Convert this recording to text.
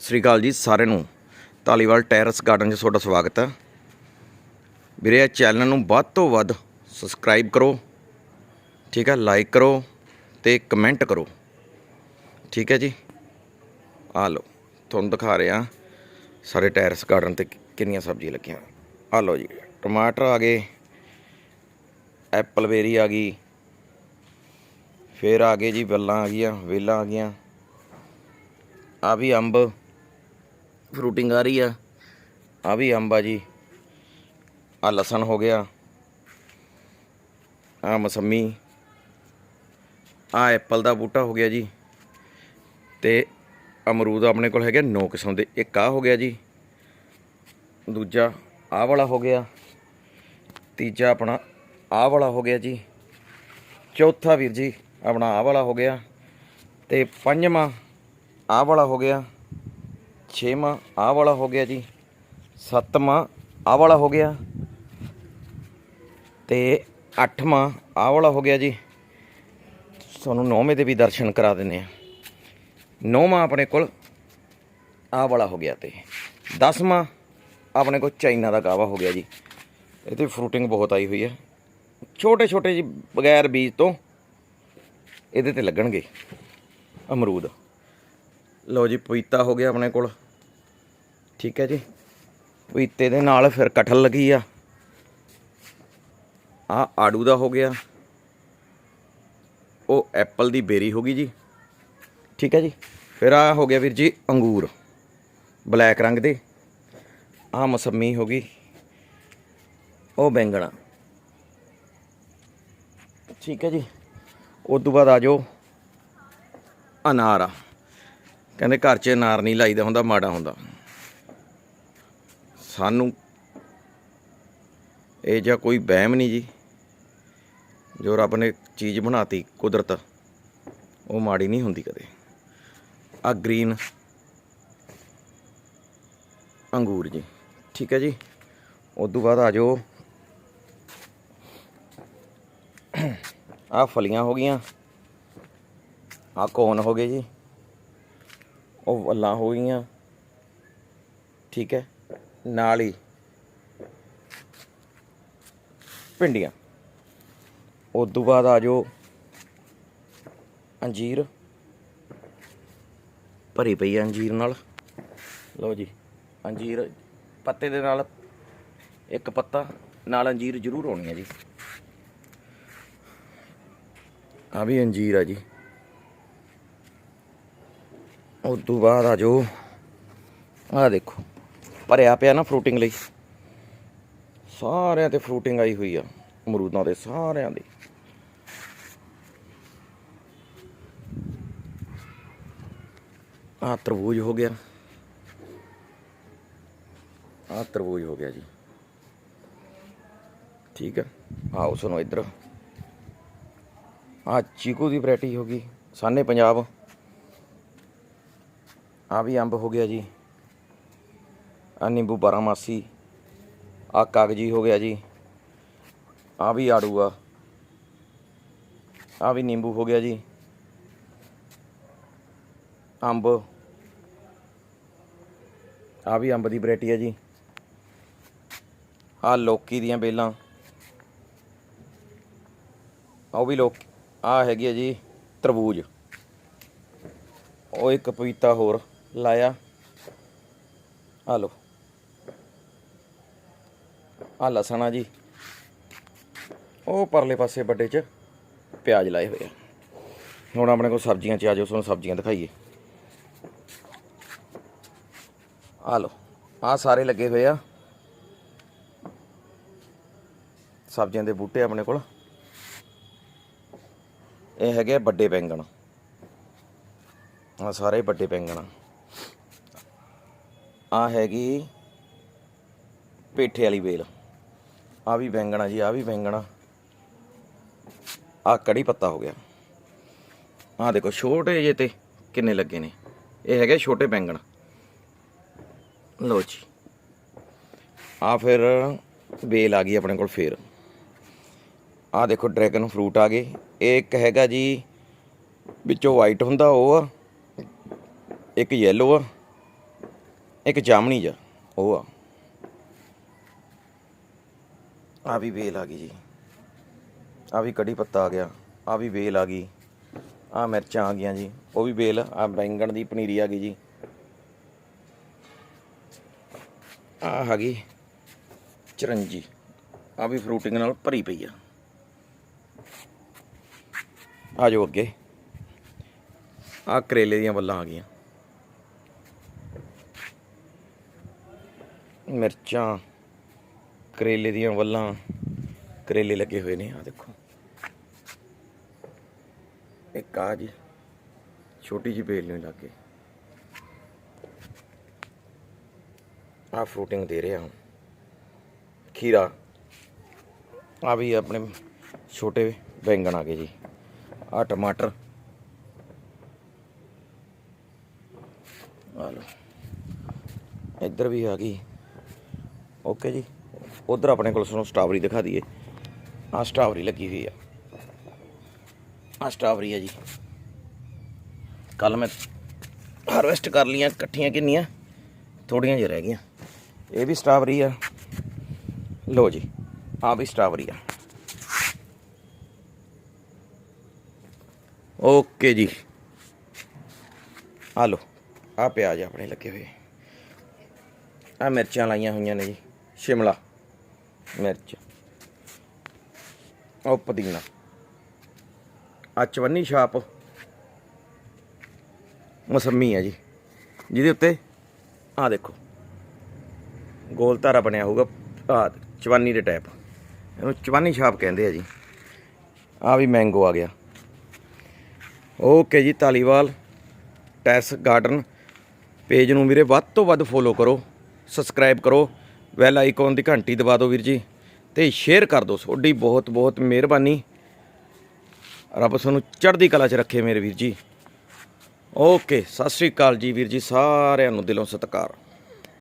ਸਤਿ ਸ੍ਰੀ ਅਕਾਲ ਜੀ ਸਾਰਿਆਂ ਨੂੰ। ਧਾਲੀਵਾਲ ਟੈਰਸ ਗਾਰਡਨ 'ਚ ਤੁਹਾਡਾ ਸਵਾਗਤ ਹੈ। ਵੀਰੇ, ਇਹ ਚੈਨਲ ਨੂੰ ਵੱਧ ਤੋਂ ਵੱਧ ਸਬਸਕ੍ਰਾਈਬ ਕਰੋ, ਠੀਕ ਹੈ ਲਾਈਕ ਕਰੋ ਤੇ ਕਮੈਂਟ ਕਰੋ। ਠੀਕ ਹੈ ਜੀ? ਆ ਲਓ, ਤੁਹਾਨੂੰ ਦਿਖਾ ਰਿਹਾ ਸਾਰੇ ਟੈਰਸ ਗਾਰਡਨ ਤੇ ਕਿੰਨੀਆਂ ਸਬਜ਼ੀਆਂ ਲੱਗੀਆਂ। ਆ ਲਓ ਜੀ, ਟਮਾਟਰ ਆ ਗਏ, ਐਪਲ ਬੇਰੀ ਆ ਗਈ, ਫੇਰ ਆ ਗਏ ਜੀ ਬੱਲਾਂ ਆ ਗਈਆਂ, ਵੇਲਾਂ ਆ ਗਈਆਂ। ਆ ਵੀ ਅੰਬ ਫਰੂਟਿੰਗ ਆ ਰਹੀ ਆ। ਆ ਵੀ ਅੰਬ ਆ ਜੀ। ਆ ਲਸਣ ਹੋ ਗਿਆ। ਆ ਮਸੰਮੀ। ਆ ਐਪਲ ਦਾ ਬੂਟਾ ਹੋ ਗਿਆ ਜੀ। ਤੇ ਅਮਰੂਦ ਆਪਣੇ ਕੋਲ ਹੈਗੇ 9 ਕਿਸਮ ਦੇ। ਇੱਕ ਆ ਹੋ ਗਿਆ ਜੀ। ਦੂਜਾ ਆਹ ਵਾਲਾ ਹੋ ਗਿਆ। ਤੀਜਾ ਆਪਣਾ ਆਹ ਵਾਲਾ ਹੋ ਗਿਆ ਜੀ। ਚੌਥਾ ਵੀਰ ਜੀ ਆਪਣਾ ਆਹ ਵਾਲਾ ਹੋ ਗਿਆ। ਤੇ ਪੰਜਵਾਂ ਆਹ ਵਾਲਾ ਹੋ ਗਿਆ। ਛੇਵਾਂ ਆਹ ਵਾਲਾ ਹੋ ਗਿਆ ਜੀ। ਸੱਤਵਾਂ ਆਹ ਵਾਲਾ ਹੋ ਗਿਆ। ਤੇ ਅੱਠਵਾਂ ਆਹ ਵਾਲਾ ਹੋ ਗਿਆ ਜੀ। ਤੁਹਾਨੂੰ ਨੌਵੇਂ ਦੇ ਵੀ ਦਰਸ਼ਨ ਕਰਾ ਦਿੰਨੇ ਆ ਨੌਵਾਂ ਆਪਣੇ ਕੋਲ, ਆਹ ਵਾਲਾ ਹੋ ਗਿਆ ਤੇ। ਦਸਵਾਂ ਆਪਣੇ ਕੋਲ ਚਾਈਨਾ ਦਾ ਗਾਵਾ ਹੋ ਗਿਆ ਜੀ। ਇਹਦੇ ਫਰੂਟਿੰਗ ਬਹੁਤ ਆਈ ਹੋਈ ਹੈ ਛੋਟੇ ਛੋਟੇ ਜੀ, ਬਗੈਰ ਬੀਜ ਤੋਂ ਇਹਦੇ ਤੇ ਲੱਗਣਗੇ ਅਮਰੂਦ। ਲਓ ਜੀ, ਪਪੀਤਾ ਹੋ ਗਿਆ ਆਪਣੇ ਕੋਲ। ਠੀਕ ਹੈ ਜੀ। ਪਪੀਤੇ ਦੇ ਨਾਲ ਫਿਰ ਕਟਹਲ ਲੱਗੀ ਆ। ਆ ਆੜੂ ਦਾ ਹੋ ਗਿਆ। ਉਹ ਐਪਲ ਦੀ ਬੇਰੀ ਹੋ ਗਈ ਜੀ। ਠੀਕ ਹੈ ਜੀ। ਫਿਰ ਆ ਹੋ ਗਿਆ ਵੀਰ ਜੀ, ਅੰਗੂਰ। ਬਲੈਕ ਰੰਗ ਦੇ। ਆ ਮਸੰਮੀ ਹੋ ਗਈ। ਉਹ ਬੈਂਗਣਾ। ਠੀਕ ਹੈ ਜੀ। ਉਸ ਤੋਂ ਬਾਅਦ ਆ ਜਾਓ ਅਨਾਰ। ਆ ਕਹਿੰਦੇ ਘਰ 'ਚ ਅਨਾਰ ਨਹੀਂ ਲਾਈਦਾ ਹੁੰਦਾ, ਮਾੜਾ ਹੁੰਦਾ। ਸਾਨੂੰ ਇਹ ਜਿਹਾ ਕੋਈ ਵਹਿਮ ਨਹੀਂ ਜੀ। ਜੋ ਰੱਬ ਨੇ ਚੀਜ਼ ਬਣਾਤੀ ਕੁਦਰਤ, ਉਹ ਮਾੜੀ ਨਹੀਂ ਹੁੰਦੀ ਕਦੇ। ਆ ਗ੍ਰੀਨ ਅੰਗੂਰ ਜੀ। ਠੀਕ ਹੈ ਜੀ। ਉਸ ਤੋਂ ਬਾਅਦ ਆ ਜਾਓ। ਆ ਫਲੀਆਂ ਹੋ ਗਈਆਂ। ਆ ਕੋਨ ਹੋ ਗਏ ਜੀ? ਉਹ ਵੱਲਾਂ ਹੋ ਗਈਆਂ। ਠੀਕ ਹੈ। ਨਾਲ ਹੀ ਭਿੰਡੀਆਂ। ਉਸ ਤੋਂ ਬਾਅਦ ਆ ਜਾਓ ਅੰਜੀਰ। ਭਰੀ ਪਈ ਆ ਅੰਜੀਰ ਨਾਲ। ਲਓ ਜੀ, ਅੰਜੀਰ ਪੱਤੇ ਦੇ ਨਾਲ ਇੱਕ ਪੱਤਾ, ਨਾਲ ਅੰਜੀਰ ਜ਼ਰੂਰ ਹੋਣੀ ਹੈ ਜੀ। ਆ ਵੀ ਅੰਜੀਰ ਆ ਜੀ। ਉਸ ਤੋਂ ਬਾਅਦ ਆ ਜਾਓ। ਆ ਦੇਖੋ, ਭਰਿਆ ਪਿਆ ਨਾ ਫਰੂਟਿੰਗ ਲਈ। ਸਾਰਿਆਂ ਤੇ ਫਰੂਟਿੰਗ ਆਈ ਹੋਈ ਆ, ਅਮਰੂਦਾਂ ਦੇ ਸਾਰਿਆਂ ਦੇ। ਆ ਤਰਬੂਜ ਹੋ ਗਿਆ। ਆ ਤਰਬੂਜ ਹੋ ਗਿਆ ਜੀ। ਠੀਕ ਹੈ ਆਓ ਸੁਣੋ ਇੱਧਰ। ਆ ਚੀਕੂ ਦੀ ਵੈਰਾਈਟੀ ਹੋ ਗਈ, ਸਾਨੇ ਪੰਜਾਬ। ਆ ਵੀ ਅੰਬ ਹੋ ਗਿਆ ਜੀ। ਆ ਨਿੰਬੂ ਬਾਰਾਮਾਸੀ, ਆ ਕਾਗਜੀ ਹੋ ਗਿਆ ਜੀ। ਆ ਵੀ ਆੜੂ ਆ। ਆ ਵੀ ਨਿੰਬੂ ਹੋ ਗਿਆ ਜੀ। ਅੰਬ। ਆ ਵੀ ਅੰਬ ਦੀ ਵੈਰਾਈਟੀ ਹੈ ਜੀ। ਆ ਲੋਕੀ ਦੀਆਂ ਬੇਲਾਂ। ਆ ਉਹ ਵੀ ਲੋਕ, ਆ ਹੈਗੀ ਹੈ ਜੀ ਤਰਬੂਜ। ਉਹ ਇੱਕ ਪਪੀਤਾ ਹੋਰ। ਲਾਇਆ। ਆ ਲੋ ਆ ਲਸਣ ਆ ਜੀ। ਉਹ ਪਰਲੇ ਪਾਸੇ ਵੱਡੇ ਚ ਪਿਆਜ਼ ਲਾਏ ਹੋਏ ਆ। ਹੁਣ ਆਪਣੇ ਕੋਲ ਸਬਜ਼ੀਆਂ ਚ ਆ ਜਾਓ, ਤੁਹਾਨੂੰ ਸਬਜ਼ੀਆਂ ਦਿਖਾਈਏ। ਆ ਲੋ ਆ ਸਾਰੇ ਲੱਗੇ ਹੋਏ ਆ। ਸਬਜ਼ੀਆਂ ਦੇ ਬੂਟੇ ਆਪਣੇ ਕੋਲ। ਇਹ ਹੈਗੇ ਵੱਡੇ ਬੈਂਗਣ। ਆ ਸਾਰੇ ਵੱਡੇ ਬੈਂਗਣ ਆ ਹੈਗੀ ਪੇਠੇ ਵਾਲੀ ਵੇਲ। ਆ ਵੀ ਬੈਂਗਣਾ ਜੀ, ਆ ਵੀ ਬੈਂਗਣਾ। ਆ ਕੜੀ ਪੱਤਾ ਹੋ ਗਿਆ। ਆ ਦੇਖੋ, ਛੋਟੇ ਜੇ ਤੇ ਕਿੰਨੇ ਲੱਗੇ ਨੇ। ਇਹ ਹੈਗੇ ਛੋਟੇ ਬੈਂਗਣ। ਲਓ ਜੀ। ਆ ਫਿਰ ਵੇਲ ਆ ਗਈ ਆਪਣੇ ਕੋਲ ਫੇਰ। ਆ ਦੇਖੋ, ਡਰੈਗਨ ਫਰੂਟ ਆ ਗਏ। ਇਹ ਇੱਕ ਹੈਗਾ ਜੀ, ਵਿੱਚੋਂ ਵਾਈਟ ਹੁੰਦਾ ਉਹ ਆ, ਇੱਕ ਯੈਲੋ ਆ। ਇੱਕ ਜਾਮਣੀ ਜਾ ਉਹ ਆ। ਆ ਵੀ ਵੇਲ ਆ ਗਈ ਜੀ। ਆ ਵੀ ਕੜੀ ਪੱਤਾ ਆ ਗਿਆ, ਆ ਵੀ ਵੇਲ ਆ ਗਈ। ਆ ਮਿਰਚਾਂ ਆ ਗਈਆਂ ਜੀ, ਉਹ ਵੀ ਵੇਲ, ਆ ਬੈਂਗਣ ਦੀ ਪਨੀਰੀ ਆ ਗਈ ਜੀ। ਆ ਗਈ ਚਰੰਜੀ, ਆ ਵੀ ਫਰੂਟਿੰਗ ਨਾਲ ਭਰੀ ਪਈ ਆ। ਆ ਜਾਓ ਅੱਗੇ। ਆ ਕਰੇਲੇ ਦੀਆਂ ਵੱਲਾਂ ਆ ਗਈਆਂ। ਮਿਰਚਾਂ, ਕਰੇਲੇ ਦੀਆਂ ਵੱਲਾਂ, ਕਰੇਲੇ ਲੱਗੇ ਹੋਏ ਨੇ ਆ ਦੇਖੋ। ਇੱਕ ਆ ਜੀ, ਛੋਟੀ ਜਿਹੀ ਬੇਲ ਨੂੰ ਲੱਗੇ ਆ ਫਰੂਟਿੰਗ ਦੇ ਰਿਹਾ ਹਾਂ ਖੀਰਾ ਆ ਵੀ ਆਪਣੇ ਛੋਟੇ ਬੈਂਗਣ ਆ ਗਏ ਜੀ। ਆ ਟਮਾਟਰ। ਆ ਲਓ। ਇੱਧਰ ਵੀ ਆ ਗਈ। ਓਕੇ ਜੀ ਉਧਰ ਆਪਣੇ ਕੋਲ ਸਾਨੂੰ ਸਟ੍ਰਾਬੇਰੀ ਦਿਖਾ ਦਈਏ ਆ ਸਟ੍ਰਾਬੇਰੀ ਲੱਗੀ ਹੋਈ ਆ ਆ ਸਟ੍ਰਾਬੇਰੀ ਆ ਜੀ ਕੱਲ ਮੈਂ ਹਾਰਵੈਸਟ ਕਰ ਲੀਆਂ ਇਕੱਠੀਆਂ ਕਿੰਨੀਆਂ ਥੋੜੀਆਂ ਜਿਹਾ ਰਹਿ ਗਈਆਂ ਇਹ ਵੀ ਸਟ੍ਰਾਬੇਰੀ ਆ ਲੋ ਜੀ ਆ ਵੀ ਸਟ੍ਰਾਬੇਰੀ ਆ ਓਕੇ ਜੀ ਆ ਲੋ ਆ ਪਿਆਜ਼ ਆਪਣੇ ਲੱਗੇ ਹੋਏ ਆ ਮਿਰਚਾਂ ਲਾਈਆਂ ਹੋਈਆਂ ਨੇ ਜੀ ਸ਼ਿਮਲਾ, ਮਿਰਚ, ਉਹ ਪੁਦੀਨਾ ਆ ਚਵੰਨੀ ਛਾਪ, ਮਸੰਮੀ ਆ ਜੀ, ਜਿਹਦੇ ਉੱਤੇ ਆ ਦੇਖੋ, ਗੋਲ ਧਾਰਾ ਬਣਿਆ ਹੋਊਗਾ ਆ ਚਵਾਨੀ ਦੇ ਟਾਈਪ ਇਹਨੂੰ ਚਵਾਨੀ ਛਾਪ ਕਹਿੰਦੇ ਆ ਜੀ ਆ ਵੀ ਮੈਂਗੋ ਆ ਗਿਆ। ਓਕੇ ਜੀ, ਧਾਲੀਵਾਲ, ਟੈਸ ਗਾਰਡਨ ਪੇਜ ਨੂੰ ਵੀਰੇ ਵੱਧ ਤੋਂ ਵੱਧ ਫੋਲੋ ਕਰੋ ਸਬਸਕ੍ਰਾਈਬ ਕਰੋ ਬੈਲ ਆਈਕਨ ਦੀ ਘੰਟੀ ਦਬਾ ਦਿਓ ਵੀਰ ਜੀ ਤੇ ਸ਼ੇਅਰ ਕਰ ਦਿਓ ਤੁਹਾਡੀ ਬਹੁਤ ਬਹੁਤ ਮਿਹਰਬਾਨੀ। ਰੱਬ ਤੁਹਾਨੂੰ ਚੜ੍ਹਦੀ ਕਲਾ 'ਚ ਰੱਖੇ ਮੇਰੇ ਵੀਰ ਜੀ। ਓਕੇ ਸਤਿ ਸ੍ਰੀ ਅਕਾਲ ਜੀ ਵੀਰ ਜੀ, ਸਾਰਿਆਂ ਨੂੰ ਦਿਲੋਂ ਸਤਿਕਾਰ।